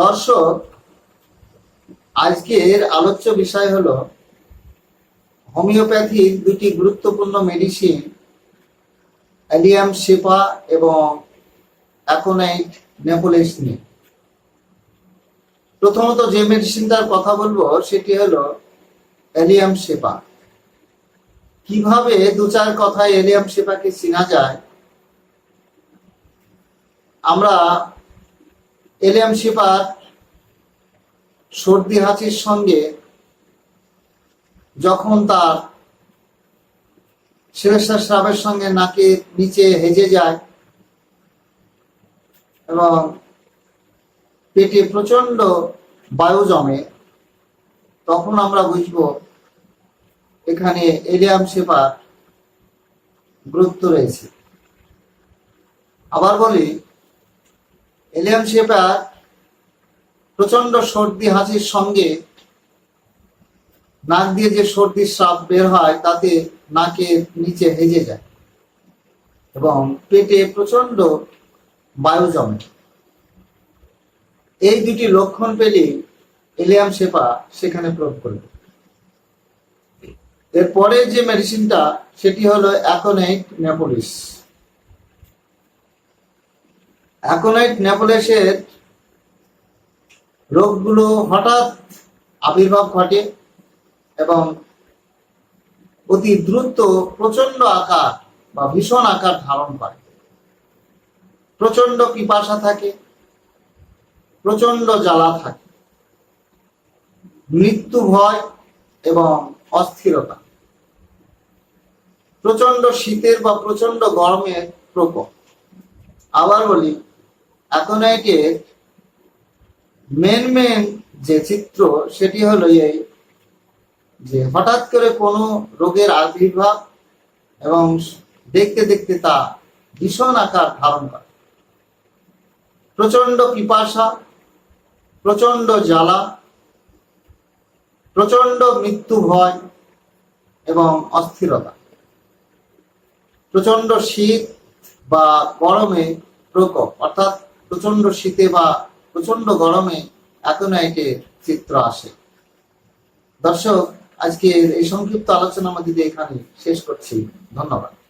দর্শক, আজকের আলোচ্য বিষয় হলো হোমিওপ্যাথির দুটি গুরুত্বপূর্ণ মেডিসিন অ্যালিয়াম শেপা এবং অ্যাকোনাইট নেপোলেস নিয়ে প্রথমত যে মেডিসিন মেডিসিনটার কথা বলব সেটি হলো অ্যালিয়াম শেপা কীভাবে দু চার কথায় এলিয়াম শেপাকে চেনা যায়, আমরা এলিয়াম শেপার সর্দি হাঁচির সঙ্গে যখন তার শিরস্বাস স্রাবের সঙ্গে নাকের নিচে হেজে যায় এবং পেটে প্রচণ্ড বায়ু জমে, তখন আমরা বুঝব এখানে এলিয়াম সেপার গুরুত্ব রয়েছে। আবার বলি এলিয়াম সেপার প্রচণ্ড সর্দি হাসির সঙ্গে নাক দিয়ে যে সর্দির সাপ বের হয়, তাতে নাকের নিচে হেজে যায় এবং পেটে প্রচণ্ড বায়ু জমে। এই দুটি লক্ষণ পেলেই এলিয়াম শেপা সেখানে প্রয়োগ করবে। এরপরে যে মেডিসিনটা সেটি হলো অ্যাকোনাইট নেপোলিস অ্যাকোনাইট নেপোলিসের রোগগুলো হঠাৎ আবির্ভাব ঘটে এবং অতি দ্রুত প্রচণ্ড আকার বা ভীষণ আকার ধারণ করে। প্রচণ্ড পিপাসা থাকে প্রচণ্ড জ্বালা থাকে, মৃত্যু ভয় এবং অস্থিরতা। প্রচণ্ড শীতের বা প্রচণ্ড গরমের প্রকোপ। আবার বলি অ্যাকোনাইটের মেন মেন যে চিত্র, সেটি হলো এই যে হঠাৎ করে কোনো রোগের আবির্ভাব এবং দেখতে দেখতে তা ভীষণ আকার ধারণ করে। প্রচণ্ড পিপাসা প্রচণ্ড জ্বালা প্রচণ্ড মৃত্যু ভয় এবং অস্থিরতা। প্রচণ্ড শীত বা গরমে প্রকোপ, অর্থাৎ প্রচণ্ড শীতে বা প্রচণ্ড গরমে এত অ্যাকোনাইটের চিত্র আসে। দর্শক আজকে এই সংক্ষিপ্ত আলোচনা আমাদের এখানে শেষ করছি। ধন্যবাদ।